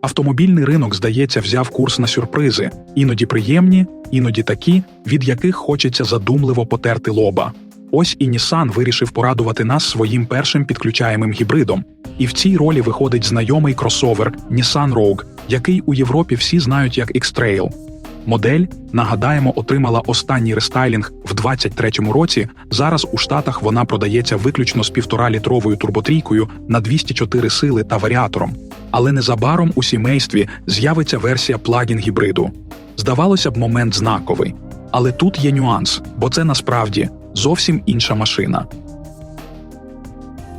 Автомобільний ринок, здається, взяв курс на сюрпризи, іноді приємні, іноді такі, від яких хочеться задумливо потерти лоба. Ось і Nissan вирішив порадувати нас своїм першим підключаємим гібридом. І в цій ролі виходить знайомий кросовер Nissan Rogue, який у Європі всі знають як X-Trail. Модель, нагадаємо, отримала останній рестайлінг в 23-му році. Зараз у Штатах вона продається виключно з 1,5-літровою турботрійкою на 204 сили та варіатором. Але незабаром у сімействі з'явиться версія плагін гібриду. Здавалося б, момент знаковий. Але тут є нюанс, бо це насправді зовсім інша машина.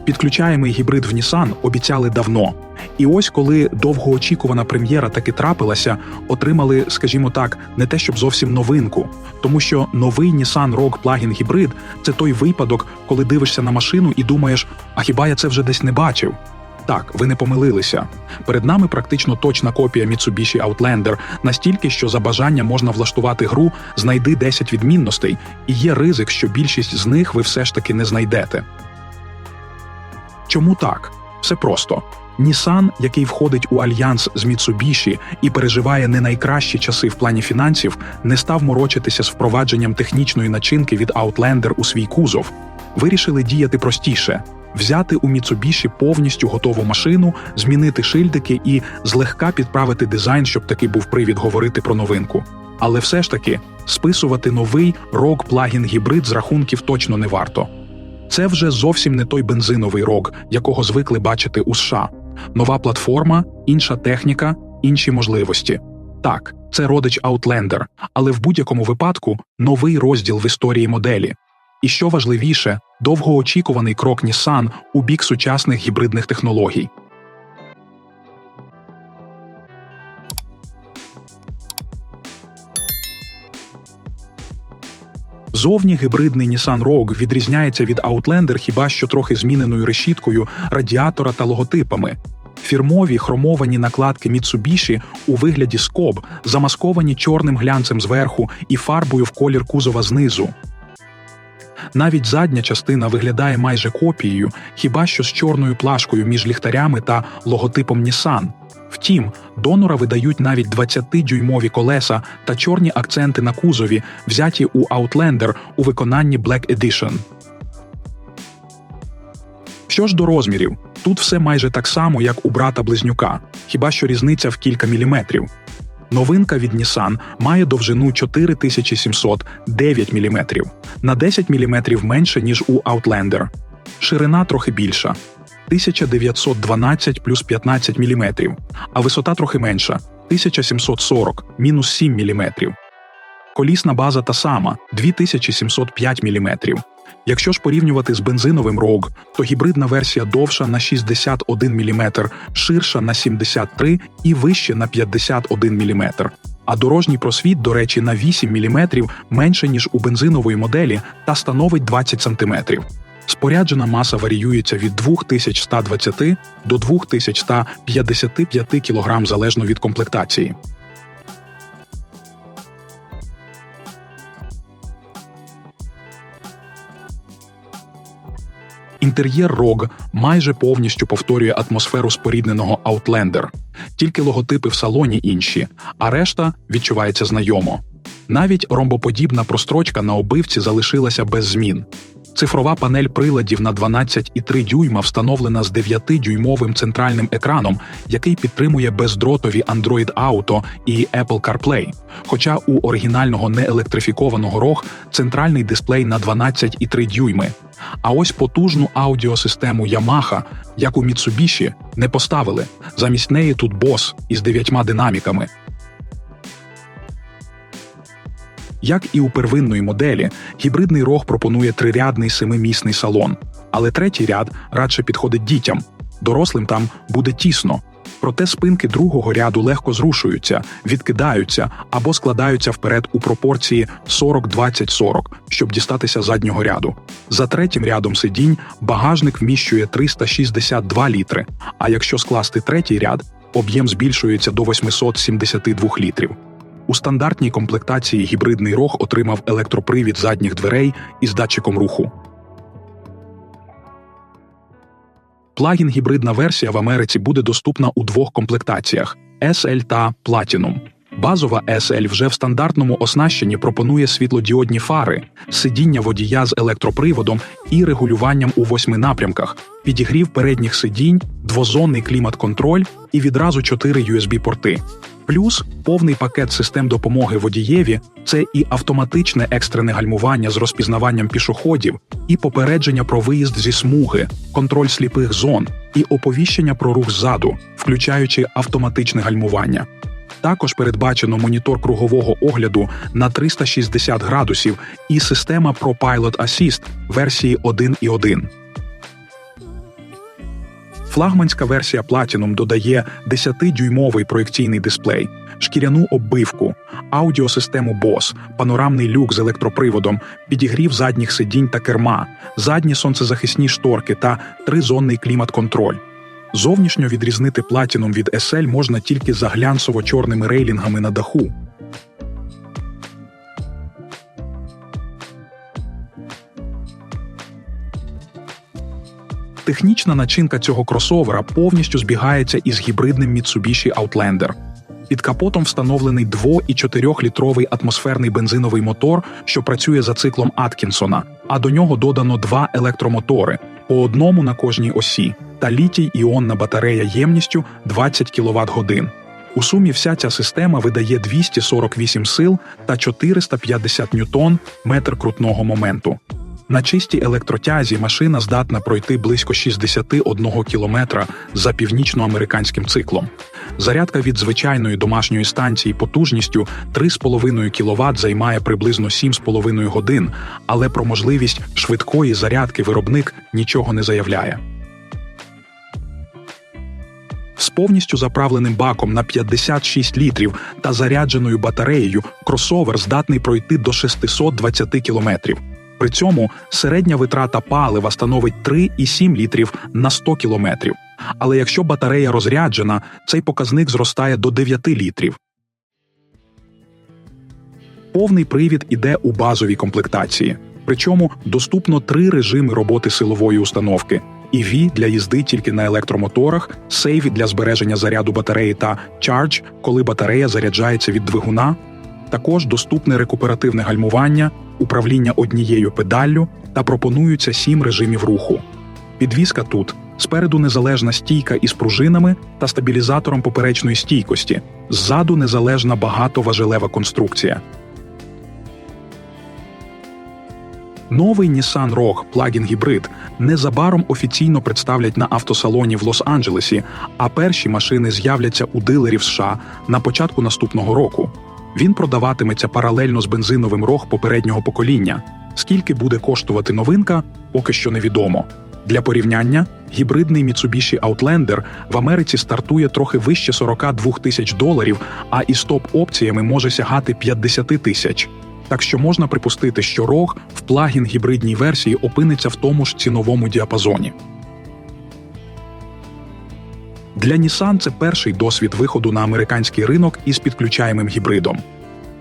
Підключаємий гібрид в Nissan обіцяли давно. І ось коли довгоочікувана прем'єра таки трапилася, отримали, скажімо так, не те щоб зовсім новинку, тому що новий Nissan Rogue Plug-in Hybrid – це той випадок, коли дивишся на машину і думаєш, а хіба я це вже десь не бачив? Так, ви не помилилися. Перед нами практично точна копія Mitsubishi Outlander, настільки, що за бажання можна влаштувати гру знайди 10 відмінностей, і є ризик, що більшість з них ви все ж таки не знайдете. Чому так? Все просто. Nissan, який входить у альянс з Mitsubishi і переживає не найкращі часи в плані фінансів, не став морочитися з впровадженням технічної начинки від Outlander у свій кузов. Вирішили діяти простіше. Взяти у Mitsubishi повністю готову машину, змінити шильдики і злегка підправити дизайн, щоб таки був привід говорити про новинку. Але все ж таки списувати новий Rogue Plug-in гібрид з рахунків точно не варто. Це вже зовсім не той бензиновий рок, якого звикли бачити у США. Нова платформа, інша техніка, інші можливості. Так, це родич Outlander, але в будь-якому випадку новий розділ в історії моделі. І що важливіше, довгоочікуваний крок Nissan у бік сучасних гібридних технологій. Зовні гібридний Nissan Rogue відрізняється від Outlander хіба що трохи зміненою решіткою радіатора та логотипами. Фірмові хромовані накладки Mitsubishi у вигляді скоб замасковані чорним глянцем зверху і фарбою в колір кузова знизу. Навіть задня частина виглядає майже копією, хіба що з чорною плашкою між ліхтарями та логотипом Nissan. Втім, донора видають навіть 20-дюймові колеса та чорні акценти на кузові, взяті у Outlander у виконанні Black Edition. Що ж до розмірів, тут все майже так само, як у брата близнюка, хіба що різниця в кілька міліметрів. Новинка від Nissan має довжину 4709 мм, на 10 мм менше, ніж у Outlander. Ширина трохи більша 1912 плюс 15 мм, а висота трохи менша 1740 мінус 7 мм. Колісна база та сама 2705 мм. Якщо ж порівнювати з бензиновим Rogue, то гібридна версія довша на 61 мм, ширша на 73 і вище на 51 мм. А дорожній просвіт, до речі, на 8 мм менше, ніж у бензинової моделі, та становить 20 см. Споряджена маса варіюється від 2120 до 2155 кг залежно від комплектації. Інтер'єр ROG майже повністю повторює атмосферу спорідненого Outlander. Тільки логотипи в салоні інші, а решта відчувається знайомо. Навіть ромбоподібна прострочка на обивці залишилася без змін. Цифрова панель приладів на 12,3 дюйма встановлена з 9-дюймовим центральним екраном, який підтримує бездротові Android Auto і Apple CarPlay. Хоча у оригінального неелектрифікованого ROG центральний дисплей на 12,3 дюйми. А ось потужну аудіосистему Yamaha, як у Mitsubishi, не поставили. Замість неї тут бос із дев'ятьма динаміками. Як і у первинної моделі, гібридний рог пропонує трирядний семимісний салон, але третій ряд радше підходить дітям. Дорослим там буде тісно. Проте спинки другого ряду легко зрушуються, відкидаються або складаються вперед у пропорції 40-20-40, щоб дістатися заднього ряду. За третім рядом сидінь багажник вміщує 362 літри, а якщо скласти третій ряд, об'єм збільшується до 872 літрів. У стандартній комплектації гібридний рог отримав електропривід задніх дверей із датчиком руху. Плагін гібридна версія в Америці буде доступна у двох комплектаціях SL та Platinum. Базова SL вже в стандартному оснащенні пропонує світлодіодні фари, сидіння водія з електроприводом і регулюванням у восьми напрямках, підігрів передніх сидінь, двозонний клімат-контроль і відразу чотири USB-порти. Плюс повний пакет систем допомоги водієві це і автоматичне екстрене гальмування з розпізнаванням пішоходів, і попередження про виїзд зі смуги, контроль сліпих зон, і оповіщення про рух ззаду, включаючи автоматичне гальмування. Також передбачено монітор кругового огляду на 360 градусів і система ProPilot Assist версії 1.1. Флагманська версія Platinum додає 10-дюймовий проєкційний дисплей, шкіряну оббивку, аудіосистему BOSE, панорамний люк з електроприводом, підігрів задніх сидінь та керма, задні сонцезахисні шторки та тризонний клімат-контроль. Зовнішньо відрізнити Platinum від SL можна тільки за глянцево-чорними рейлінгами на даху. Технічна начинка цього кросовера повністю збігається із гібридним Mitsubishi Outlander. Під капотом встановлений 2- і 4-літровий атмосферний бензиновий мотор, що працює за циклом Аткінсона, а до нього додано два електромотори по одному на кожній осі та літій іонна батарея ємністю 20 квт годин. У сумі вся ця система видає 248 сил та 450 ньютон метр крутного моменту. На чистій електротязі машина здатна пройти близько 61 кілометра за північноамериканським циклом. Зарядка від звичайної домашньої станції потужністю 3,5 кВт займає приблизно 7,5 годин, але про можливість швидкої зарядки виробник нічого не заявляє. З повністю заправленим баком на 56 літрів та зарядженою батареєю кросовер здатний пройти до 620 кілометрів. При цьому середня витрата палива становить 3,7 літрів на 100 кілометрів. Але якщо батарея розряджена, цей показник зростає до 9 літрів. Повний привід іде у базовій комплектації. Причому доступно три режими роботи силової установки: EV для їзди тільки на електромоторах, Save для збереження заряду батареї та Charge, коли батарея заряджається від двигуна. Також доступне рекуперативне гальмування, управління однією педаллю та пропонуються сім режимів руху. Підвізка тут спереду незалежна стійка із пружинами та стабілізатором поперечної стійкості, ззаду незалежна багатоважелева конструкція. Новий Nissan Rogue Plug-in Hybrid незабаром офіційно представлять на автосалоні в Лос-Анджелесі, а перші машини з'являться у дилерів США на початку наступного року. Він продаватиметься паралельно з бензиновим Rogue попереднього покоління. Скільки буде коштувати новинка, поки що невідомо. Для порівняння, гібридний Mitsubishi Outlander в Америці стартує трохи вище 42 тисяч доларів, а із топ-опціями може сягати 50 тисяч. Так що можна припустити, що ROG в плагін гібридній версії опиниться в тому ж ціновому діапазоні. Для Nissan це перший досвід виходу на американський ринок із підключаємим гібридом.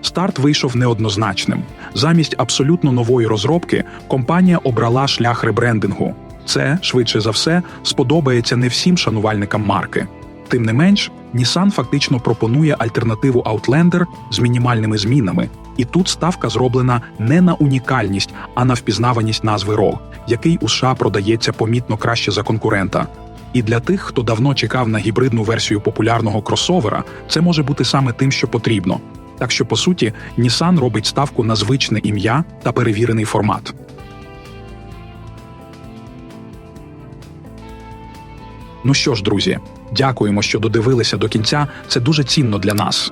Старт вийшов неоднозначним. Замість абсолютно нової розробки компанія обрала шлях ребрендингу. Це, швидше за все, сподобається не всім шанувальникам марки. Тим не менш, Nissan фактично пропонує альтернативу Outlander з мінімальними змінами, і тут ставка зроблена не на унікальність, а на впізнаваність назви ROG, який у США продається помітно краще за конкурента. І для тих, хто давно чекав на гібридну версію популярного кросовера, це може бути саме тим, що потрібно. Так що, по суті, Nissan робить ставку на звичне ім'я та перевірений формат. Ну що ж, друзі, дякуємо, що додивилися до кінця. Це дуже цінно для нас.